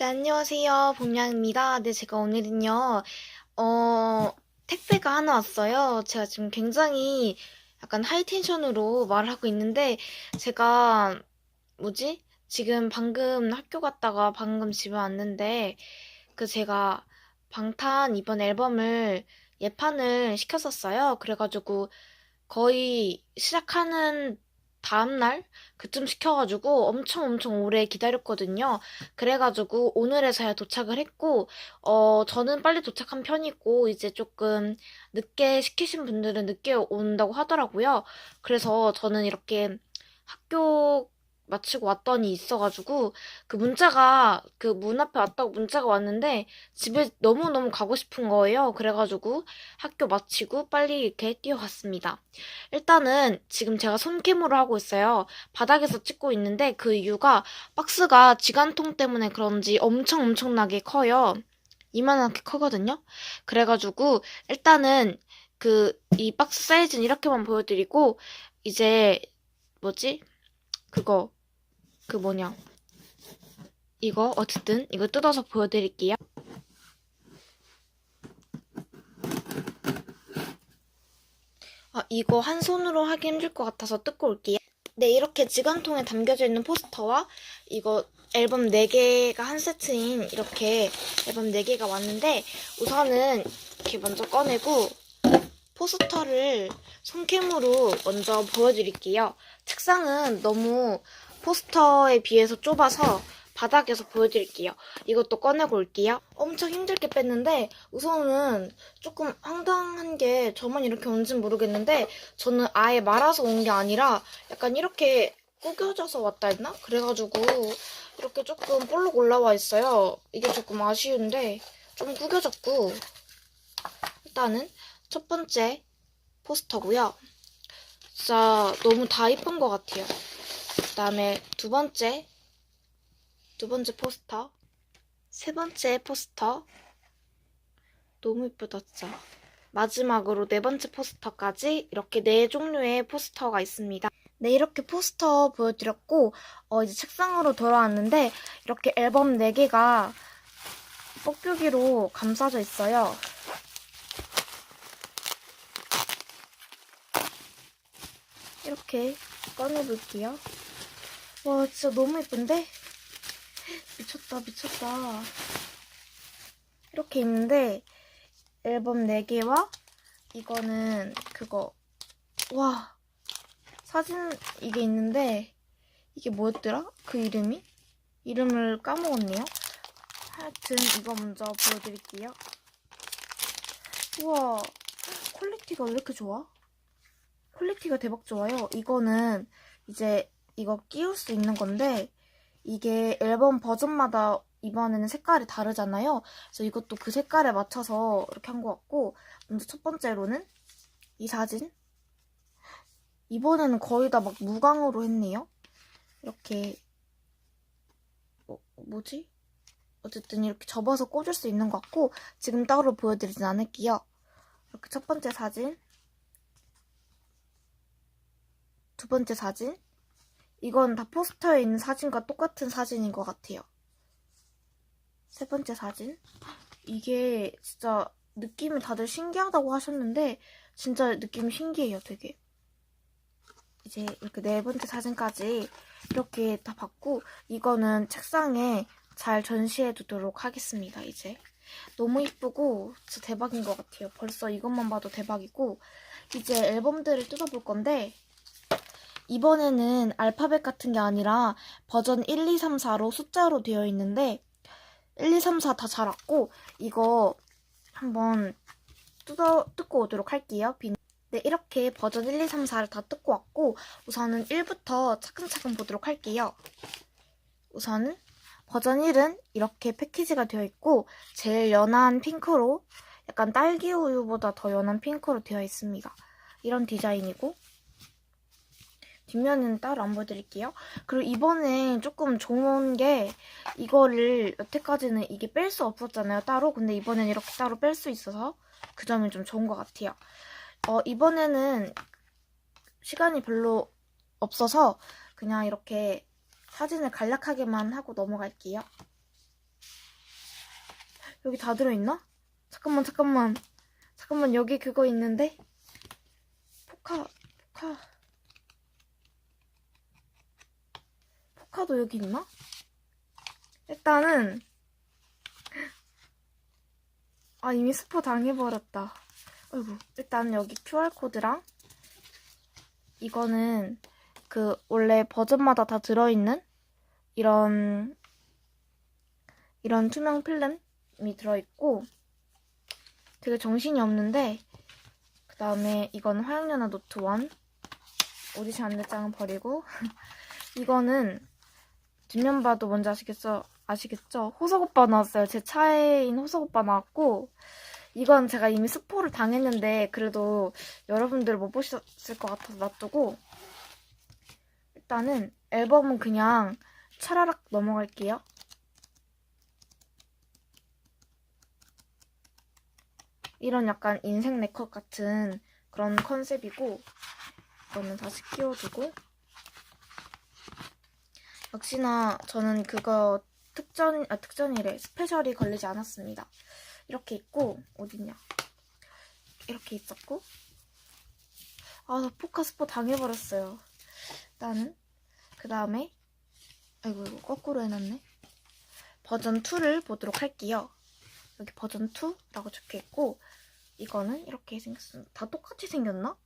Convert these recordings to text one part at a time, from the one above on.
네, 안녕하세요. 봉양입니다. 네, 제가 오늘은요, 어, 택배가 하나 왔어요. 제가 지금 굉장히 약간 하이텐션으로 말을 하고 있는데, 제가, 뭐지? 지금 방금 학교 갔다가 방금 집에 왔는데, 그 제가 방탄 이번 앨범을 예판을 시켰었어요. 그래가지고 거의 시작하는 다음날? 그쯤 시켜가지고 엄청 엄청 오래 기다렸거든요. 그래가지고 오늘에서야 도착을 했고, 어, 저는 빨리 도착한 편이고, 이제 조금 늦게 시키신 분들은 늦게 온다고 하더라고요. 그래서 저는 이렇게 학교 마치고 왔더니 있어가지고, 그 문자가, 그 문 앞에 왔다고 문자가 왔는데, 집에 너무너무 가고 싶은 거예요. 그래가지고 학교 마치고 빨리 이렇게 뛰어갔습니다. 일단은 지금 제가 손캠으로 하고 있어요. 바닥에서 찍고 있는데 그 이유가 박스가 지간통 때문에 그런지 엄청 엄청나게 커요. 이만하게 크거든요. 그래가지고 일단은 그 이 박스 사이즈는 이렇게만 보여드리고 이제 뭐지? 그거 그 뭐냐? 이거 어쨌든 이거 뜯어서 보여드릴게요. 아, 이거 한 손으로 하기 힘들 것 같아서 뜯고 올게요. 네, 이렇게 지간통에 담겨져 있는 포스터와 이거 앨범 4개가 한 세트인 이렇게 앨범 4개가 왔는데 우선은 이렇게 먼저 꺼내고 포스터를 손캠으로 먼저 보여드릴게요. 책상은 너무 포스터에 비해서 좁아서 바닥에서 보여드릴게요. 이것도 꺼내고 올게요. 엄청 힘들게 뺐는데 우선은 조금 황당한 게 저만 이렇게 온진 모르겠는데 저는 아예 말아서 온 게 아니라 약간 이렇게 구겨져서 왔다 했나? 그래가지고 이렇게 조금 볼록 올라와 있어요. 이게 조금 아쉬운데 좀 구겨졌고 일단은 첫 번째 포스터고요. 진짜 너무 다 이쁜 것 같아요. 그 다음에 두 번째 두 번째 포스터 세 번째 포스터 너무 이쁘다 진짜 마지막으로 네 번째 포스터까지 이렇게 네 종류의 포스터가 있습니다. 네, 이렇게 포스터 보여드렸고, 어, 이제 책상으로 돌아왔는데, 이렇게 앨범 4개가 뻑뷰기로 감싸져 있어요. 이렇게 꺼내볼게요. 와, 진짜 너무 예쁜데? 미쳤다, 미쳤다. 이렇게 있는데, 앨범 4개와 이거는 그거, 와, 사진 이게 있는데, 이게 뭐였더라? 그 이름이? 이름을 까먹었네요. 하여튼 이거 먼저 보여드릴게요. 우와, 퀄리티가 왜 이렇게 좋아? 퀄리티가 대박 좋아요. 이거는 이제 이거 끼울 수 있는 건데 이게 앨범 버전마다 이번에는 색깔이 다르잖아요. 그래서 이것도 그 색깔에 맞춰서 이렇게 한 것 같고 먼저 첫 번째로는 이 사진 이번에는 거의 다 막 무광으로 했네요. 이렇게 어, 뭐지? 어쨌든 이렇게 접어서 꽂을 수 있는 것 같고 지금 따로 보여드리진 않을게요. 이렇게 첫 번째 사진 두 번째 사진. 이건 다 포스터에 있는 사진과 똑같은 사진인 것 같아요. 세 번째 사진. 이게 진짜 느낌이 다들 신기하다고 하셨는데 진짜 느낌이 신기해요, 되게. 이제 이렇게 네 번째 사진까지 이렇게 다 받고 이거는 책상에 잘 전시해 두도록 하겠습니다, 이제. 너무 이쁘고 진짜 대박인 것 같아요. 벌써 이것만 봐도 대박이고 이제 앨범들을 뜯어볼 건데 이번에는 알파벳 같은 게 아니라 버전 1, 2, 3, 4로 숫자로 되어 있는데 1, 2, 3, 4다잘 왔고 이거 한번 뜯어, 뜯고 오도록 할게요. 빈. 네, 이렇게 버전 1, 2, 3, 4를 다 뜯고 왔고 우선은 1부터 차근차근 보도록 할게요. 우선은 버전 1은 이렇게 패키지가 되어 있고 제일 연한 핑크로 약간 딸기 우유보다 더 연한 핑크로 되어 있습니다. 이런 디자인이고 뒷면은 따로 안 보여드릴게요. 그리고 이번에 조금 좋은 게 이거를 여태까지는 이게 뺄 수 없었잖아요. 따로. 근데 이번엔 이렇게 따로 뺄 수 있어서 그 점이 좀 좋은 것 같아요. 어, 이번에는 시간이 별로 없어서 그냥 이렇게 사진을 간략하게만 하고 넘어갈게요. 여기 다 들어있나? 잠깐만, 잠깐만. 잠깐만, 여기 그거 있는데? 포카, 포카. 포카도 여기 있나? 일단은, 아, 이미 스포 당해버렸다. 아이고, 일단 여기 QR코드랑, 이거는 그, 원래 버전마다 다 들어있는 이런, 이런 투명 필름이 들어있고, 되게 정신이 없는데, 그 다음에 이건 화양연화 노트 1, 오디션 안내장은 버리고, 이거는 뒷면 봐도 뭔지 아시겠죠? 아시겠죠? 호석 오빠 나왔어요. 제 차에인 호석 오빠 나왔고, 이건 제가 이미 스포를 당했는데, 그래도 여러분들 못 보셨을 것 같아서 놔두고, 일단은 앨범은 그냥 차라락 넘어갈게요. 이런 약간 인생 네컷 같은 그런 컨셉이고, 이거는 다시 끼워두고, 역시나 저는 그거 특전, 아, 특전이래. 스페셜이 걸리지 않았습니다. 이렇게 있고, 어딨냐. 이렇게 있었고, 아, 나 포카스포 당해버렸어요. 일단은, 그 다음에, 아이고, 이거 거꾸로 해놨네. 버전 2를 보도록 할게요. 여기 버전 2라고 적혀있고, 이거는 이렇게 생겼습니다. 다 똑같이 생겼나?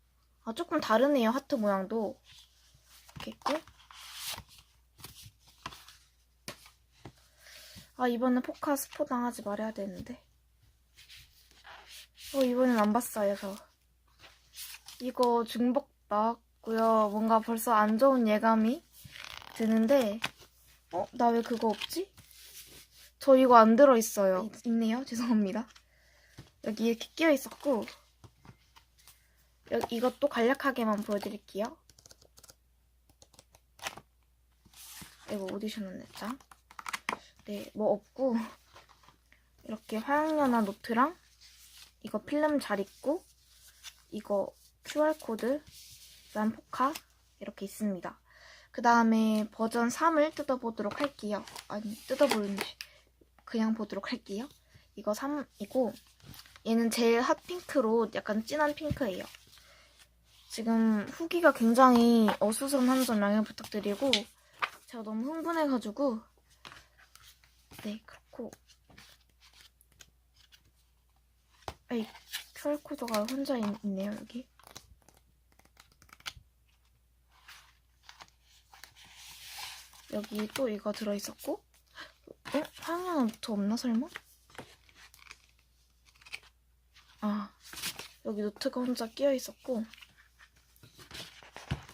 아, 조금 다르네요. 하트 모양도. 이렇게 있고, 아, 이번엔 포카 스포 당하지 말아야 되는데. 어, 이번엔 안 봤어요, 저. 이거 중복 나왔고요. 뭔가 벌써 안 좋은 예감이 드는데, 어? 나 왜 그거 없지? 저 이거 안 들어있어요. 있, 있네요. 죄송합니다. 여기 이렇게 끼어 있었고, 여기 이것도 간략하게만 보여드릴게요. 이거 오디션 안냈장 네, 뭐 없고 이렇게 화양연화 노트랑 이거 필름 잘 있고 이거 QR코드 그다음 포카 이렇게 있습니다. 그 다음에 버전 3을 뜯어보도록 할게요. 아니 뜯어보는데 그냥 보도록 할게요. 이거 3이고 얘는 제일 핫핑크로 약간 진한 핑크예요. 지금 후기가 굉장히 어수선한 점 양해 부탁드리고 제가 너무 흥분해가지고 네, 그렇고. 아이, QR코드가 혼자 있, 네요 여기. 여기 또 이거 들어있었고. 어? 화양연 노트 없나, 설마? 아, 여기 노트가 혼자 끼어있었고.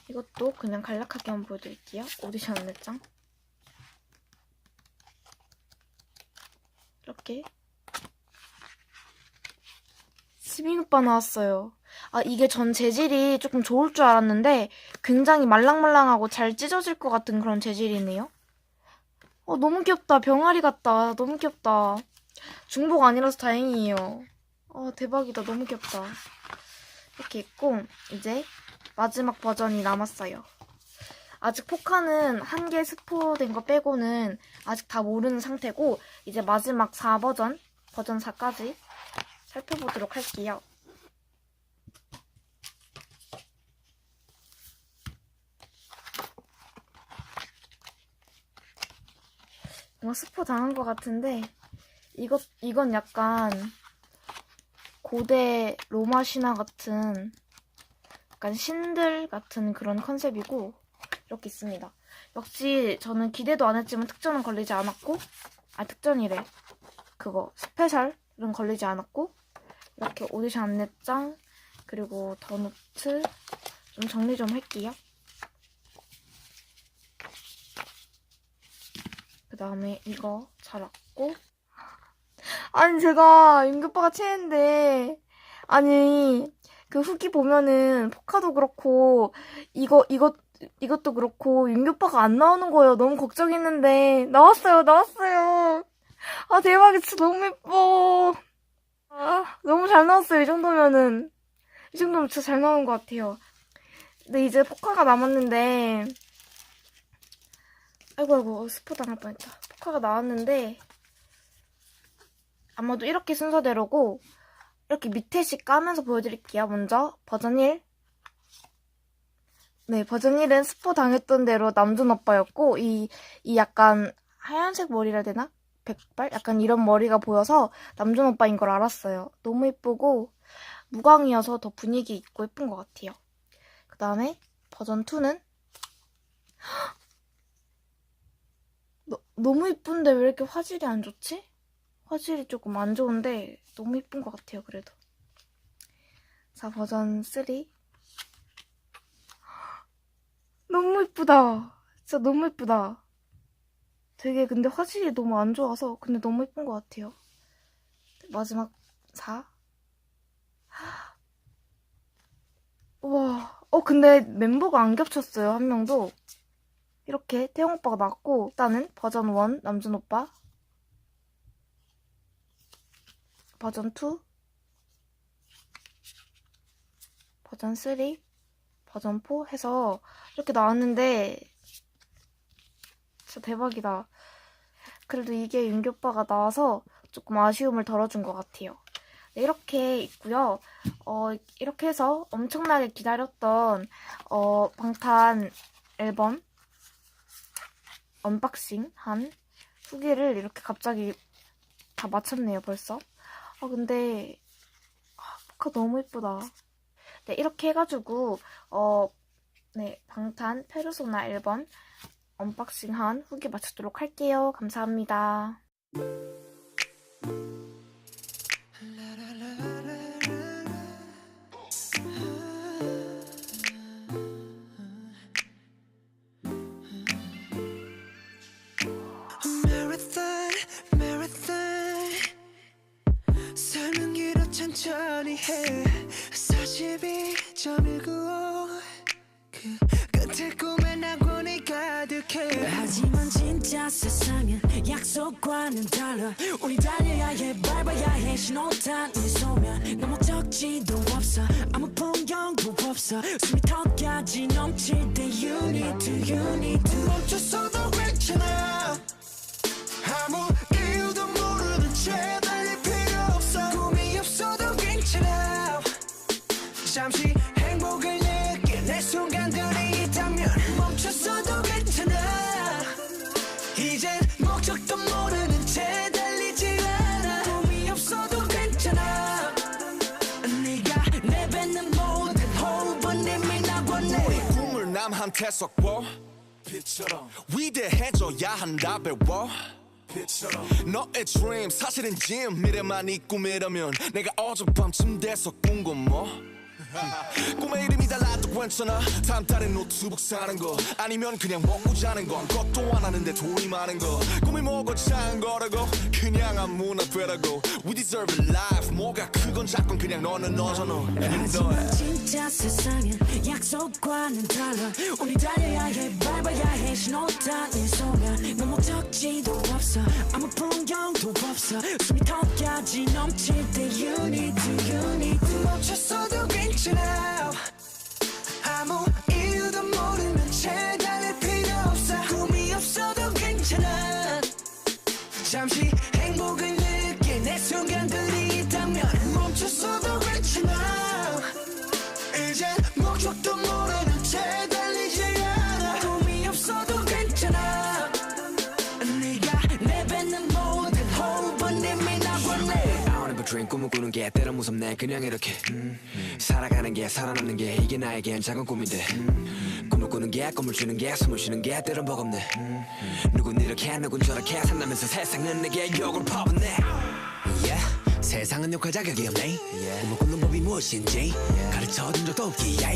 이것도 그냥 간략하게 한번 보여드릴게요. 오디션 안내장. 이렇게 수빈 오빠 나왔어요. 아 이게 전 재질이 조금 좋을 줄 알았는데 굉장히 말랑말랑하고 잘 찢어질 것 같은 그런 재질이네요. 어 너무 귀엽다. 병아리 같다. 너무 귀엽다. 중복 아니라서 다행이에요. 어 대박이다. 너무 귀엽다. 이렇게 있고 이제 마지막 버전이 남았어요. 아직 포카는 한 개 스포된 거 빼고는 아직 다 모르는 상태고 이제 마지막 4버전, 버전 4까지 살펴보도록 할게요. 뭔가 스포 당한 것 같은데 이것, 이건 약간 고대 로마 신화 같은 약간 신들 같은 그런 컨셉이고 이렇게 있습니다. 역시 저는 기대도 안 했지만 특전은 걸리지 않았고 아 특전이래. 그거 스페셜은 걸리지 않았고 이렇게 오디션 안내장 그리고 더노트 좀 정리 좀 할게요. 그 다음에 이거 잘 왔고 아니 제가 윤규빠가 체인데 아니 그 후기 보면은 포카도 그렇고 이거 이거 이것도 그렇고 윤기 오빠가 안 나오는 거예요. 너무 걱정했는데 나왔어요. 나왔어요. 아 대박이 진짜 너무 예뻐. 아 너무 잘 나왔어요. 이 정도면은 이 정도면 진짜 잘 나온 것 같아요. 근데 이제 포카가 남았는데 아이고 아이고 스포 당할 뻔했다. 포카가 나왔는데 아마도 이렇게 순서대로고 이렇게 밑에 씩 까면서 보여드릴게요. 먼저 버전 1. 네, 버전 1은 스포 당했던 대로 남준 오빠였고 이, 이 약간 하얀색 머리라 되나? 백발? 약간 이런 머리가 보여서 남준 오빠인 걸 알았어요. 너무 예쁘고 무광이어서 더 분위기 있고 예쁜 것 같아요. 그 다음에 버전 2는 너무 예쁜데 왜 이렇게 화질이 안 좋지? 화질이 조금 안 좋은데 너무 예쁜 것 같아요, 그래도. 자, 버전 3. 너무 예쁘다. 진짜 너무 예쁘다. 되게 근데 화질이 너무 안 좋아서 근데 너무 예쁜 것 같아요. 마지막 4. 우와. 어, 근데 멤버가 안 겹쳤어요, 한 명도. 이렇게 태영 오빠가 나왔고, 일단은 버전 1, 남준 오빠. 버전 2. 버전 3. 버전 4 해서 이렇게 나왔는데, 진짜 대박이다. 그래도 이게 윤기 오빠가 나와서 조금 아쉬움을 덜어준 것 같아요. 네, 이렇게 있고요. 어, 이렇게 해서 엄청나게 기다렸던 어, 방탄 앨범 언박싱 한 후기를 이렇게 갑자기 다 마쳤네요, 벌써. 아, 근데 아, 포카 너무 예쁘다. 네, 이렇게 해가지고 어, 네, 방탄 페르소나 앨범 언박싱한 후기 마치도록 할게요. 감사합니다. 신호탄 이 소면? 너무 적지도 없어. 아무 풍경도 없어. 숨이 턱까지 넘칠 때 You need to, you need to. 멈췄어도 괜찮아. 아무 이유도 모르는 채 달릴 필요 없어. 꿈이 없어도 괜찮아. 잠시 남한테 섞어 빛처럼. 위대해져야 한다 배워. 빛처럼. 너의 dream 사실은 짐 미래만 이 꿈이라면 내가 어젯밤쯤 돼서 꾼 건 뭐? 꿈의 이름이 달라도 괜찮아. 다음 달에 노트북 사는 거. 아니면 그냥 먹고 자는 거. 아무것도 안 하는데 돈이 많은 거. 꿈이 뭐고 작은 거라고? 그냥 아무나 되라고. We deserve a life. 뭐가 크건 작건 그냥 너는 너잖아. 하지만 진짜 세상은 약속과는 달라. 우리 달려야 해 밟아야 해 신호탄 이 소면 너무 적지도 없어. 아무 풍경도 없어. 숨이 턱까지 넘칠 때 You need to, you need to. 멈췄어도 괜찮아. 아무 목적도 모르는 채 달리지 않아. 꿈이 없어도 괜찮아. 네가 내뱉는 모든 호흡은 이미 be dream 꿈을 꾸는 게 때론 무섭네. 그냥 이렇게. 음, 살아가는 게 살아남는 게 이게 나에겐 작은 꿈인데. 음, 꿈을 꾸는 게 꿈을 주는 게 숨을 쉬는 게 때론 버겁네. 음, 누군 이렇게 누군 저렇게 산다면서 세상은 내게 욕을 퍼붓네. 세상은 욕할 자격이 없네. 꿈을 꾸는 법이 무엇인지 가르쳐준 적도 없기에